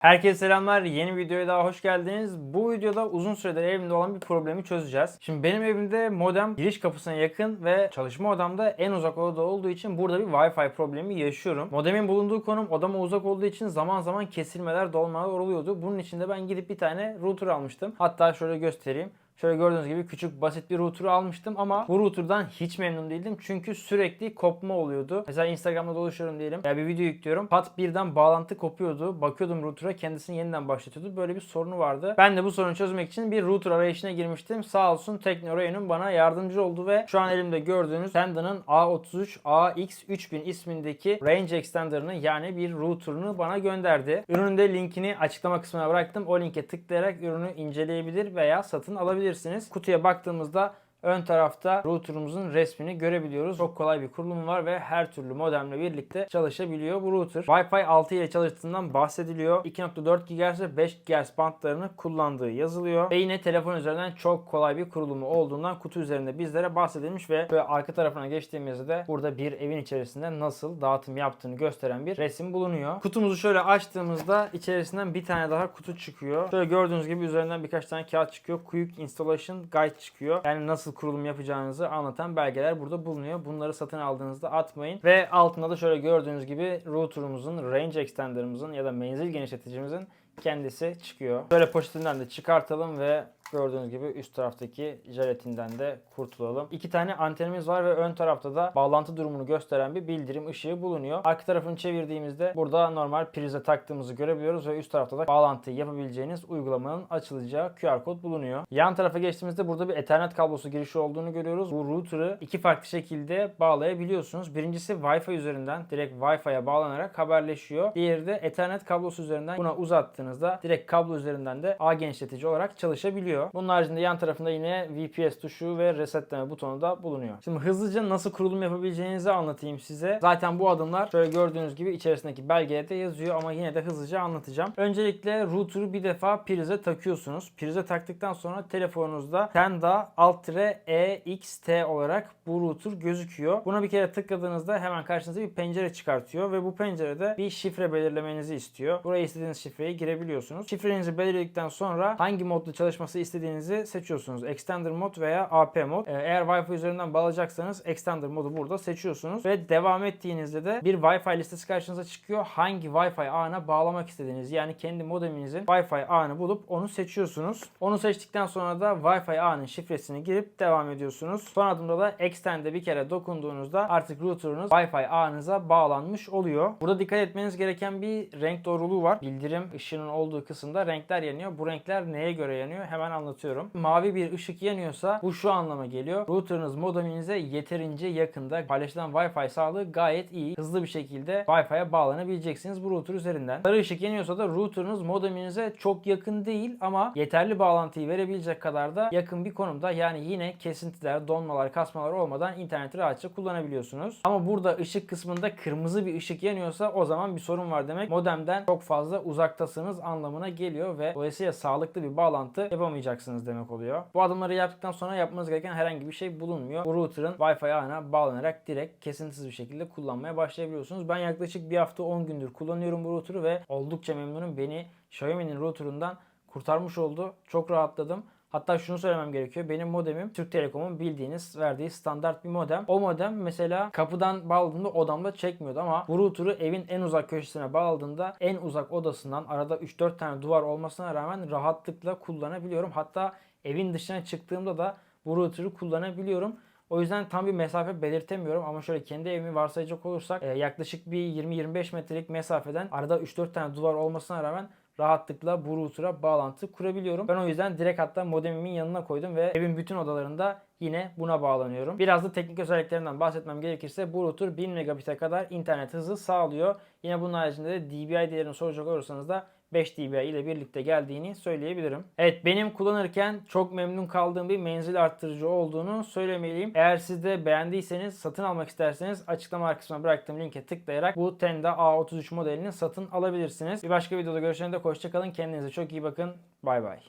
Herkese selamlar. Yeni videoya daha hoş geldiniz. Bu videoda uzun süredir evimde olan bir problemi çözeceğiz. Şimdi benim evimde modem giriş kapısına yakın ve çalışma odamda en uzak odada olduğu için burada bir Wi-Fi problemi yaşıyorum. Modemin bulunduğu konum odama uzak olduğu için zaman zaman kesilmeler, dolmalar oluyordu. Bunun için de ben gidip bir tane router almıştım. Hatta şöyle göstereyim. Şöyle gördüğünüz gibi küçük basit bir router almıştım ama bu router'dan hiç memnun değildim. Çünkü sürekli kopma oluyordu. Mesela Instagram'da dolaşıyorum diyelim. Ya bir video yüklüyorum. Pat birden bağlantı kopuyordu. Bakıyordum router'a kendisini yeniden başlatıyordu. Böyle bir sorunu vardı. Ben de bu sorunu çözmek için bir router arayışına girmiştim. Sağ olsun Teknorayo'nun bana yardımcı oldu ve şu an elimde gördüğünüz Senda'nın A33 AX3000 ismindeki range extender'ını yani bir router'ını bana gönderdi. Ürünün de linkini açıklama kısmına bıraktım. O linke tıklayarak ürünü inceleyebilir veya satın alabilirsiniz. Kutuya baktığımızda ön tarafta router'ımızın resmini görebiliyoruz. Çok kolay bir kurulumu var ve her türlü modemle birlikte çalışabiliyor bu router. Wi-Fi 6 ile çalıştığından bahsediliyor. 2.4 GHz ve 5 GHz bantlarını kullandığı yazılıyor. Ve yine telefon üzerinden çok kolay bir kurulumu olduğundan kutu üzerinde bizlere bahsedilmiş ve böyle arka tarafına geçtiğimizde de burada bir evin içerisinde nasıl dağıtım yaptığını gösteren bir resim bulunuyor. Kutumuzu şöyle açtığımızda içerisinden bir tane daha kutu çıkıyor. Şöyle gördüğünüz gibi üzerinden birkaç tane kağıt çıkıyor. Quick Installation Guide çıkıyor. Yani nasıl kurulum yapacağınızı anlatan belgeler burada bulunuyor. Bunları satın aldığınızda atmayın. Ve altında da şöyle gördüğünüz gibi router'ımızın, range extender'ımızın ya da menzil genişleticimizin kendisi çıkıyor. Böyle poşetinden de çıkartalım ve gördüğünüz gibi üst taraftaki jelatinden de kurtulalım. İki tane antenimiz var ve ön tarafta da bağlantı durumunu gösteren bir bildirim ışığı bulunuyor. Arka tarafını çevirdiğimizde burada normal prize taktığımızı görebiliyoruz ve üst tarafta da bağlantıyı yapabileceğiniz uygulamanın açılacağı QR kod bulunuyor. Yan tarafa geçtiğimizde burada bir Ethernet kablosu girişi olduğunu görüyoruz. Bu router'ı iki farklı şekilde bağlayabiliyorsunuz. Birincisi Wi-Fi üzerinden direkt Wi-Fi'ye bağlanarak haberleşiyor. Diğeri de Ethernet kablosu üzerinden buna uzattığınızda direkt kablo üzerinden de ağ genişletici olarak çalışabiliyor. Bunun haricinde yan tarafında yine VPS tuşu ve resetleme butonu da bulunuyor. Şimdi hızlıca nasıl kurulum yapabileceğinizi anlatayım size. Zaten bu adımlar şöyle gördüğünüz gibi içerisindeki belgede yazıyor ama yine de hızlıca anlatacağım. Öncelikle router'ı bir defa prize takıyorsunuz. Prize taktıktan sonra telefonunuzda Tenda Alt-EXT olarak bu router gözüküyor. Buna bir kere tıkladığınızda hemen karşınıza bir pencere çıkartıyor ve bu pencerede bir şifre belirlemenizi istiyor. Buraya istediğiniz şifreyi girebiliyorsunuz. Şifrenizi belirledikten sonra hangi modda çalışması istediğinizi seçiyorsunuz. Extender mod veya AP mod. Ee, Eğer Wi-Fi üzerinden bağlayacaksanız Extender modu burada seçiyorsunuz ve devam ettiğinizde de bir Wi-Fi listesi karşınıza çıkıyor. Hangi Wi-Fi ağına bağlamak istediğiniz yani kendi modeminizin Wi-Fi ağını bulup onu seçiyorsunuz. Onu seçtikten sonra da Wi-Fi ağının şifresini girip devam ediyorsunuz. Son adımda da Extend'e bir kere dokunduğunuzda artık router'ınız Wi-Fi ağınıza bağlanmış oluyor. Burada dikkat etmeniz gereken bir renk doğruluğu var. Bildirim ışığının olduğu kısımda renkler yanıyor. Bu renkler neye göre yanıyor? Hemen anlatıyorum. Mavi bir ışık yanıyorsa bu şu anlama geliyor. Router'ınız modeminize yeterince yakında. Paylaşılan Wi-Fi sağlığı gayet iyi. Hızlı bir şekilde Wi-Fi'ye bağlanabileceksiniz bu router üzerinden. Sarı ışık yanıyorsa da router'ınız modeminize çok yakın değil ama yeterli bağlantıyı verebilecek kadar da yakın bir konumda. Yani yine kesintiler, donmalar, kasmalar olmadan interneti rahatça kullanabiliyorsunuz. Ama burada ışık kısmında kırmızı bir ışık yanıyorsa o zaman bir sorun var demek. Modemden çok fazla uzaktasınız anlamına geliyor ve dolayısıyla sağlıklı bir bağlantı yapamayacaksınız demek oluyor. Bu adımları yaptıktan sonra yapmanız gereken herhangi bir şey bulunmuyor. Bu router'ın Wi-Fi ağına bağlanarak direkt kesintisiz bir şekilde kullanmaya başlayabiliyorsunuz. Ben yaklaşık bir hafta 10 gündür kullanıyorum bu router'ı ve oldukça memnunum. Beni Xiaomi'nin router'ından kurtarmış oldu. Çok rahatladım. Hatta şunu söylemem gerekiyor. Benim modemim Türk Telekom'un bildiğiniz verdiği standart bir modem. O modem mesela kapıdan bağladığımda odamda çekmiyordu ama router'ı evin en uzak köşesine bağladığımda en uzak odasından arada 3-4 tane duvar olmasına rağmen rahatlıkla kullanabiliyorum. Hatta evin dışına çıktığımda da router'ı kullanabiliyorum. O yüzden tam bir mesafe belirtemiyorum ama şöyle kendi evimi varsayacak olursak e, yaklaşık bir 20-25 metrelik mesafeden arada 3-4 tane duvar olmasına rağmen rahatlıkla router'a bağlantı kurabiliyorum. Ben o yüzden direkt hatta modemimin yanına koydum ve evin bütün odalarında yine buna bağlanıyorum. Biraz da teknik özelliklerinden bahsetmem gerekirse router 1000 megabit'e kadar internet hızı sağlıyor. Yine bunun haricinde de DBI değerini soracak olursanız da 5 dBi ile birlikte geldiğini söyleyebilirim. Evet benim kullanırken çok memnun kaldığım bir menzil arttırıcı olduğunu söylemeliyim. Eğer siz de beğendiyseniz satın almak isterseniz açıklama kısmına bıraktığım linke tıklayarak bu Tenda A33 modelini satın alabilirsiniz. Bir başka videoda görüşene dek hoşçakalın. Kendinize çok iyi bakın. Bay bay.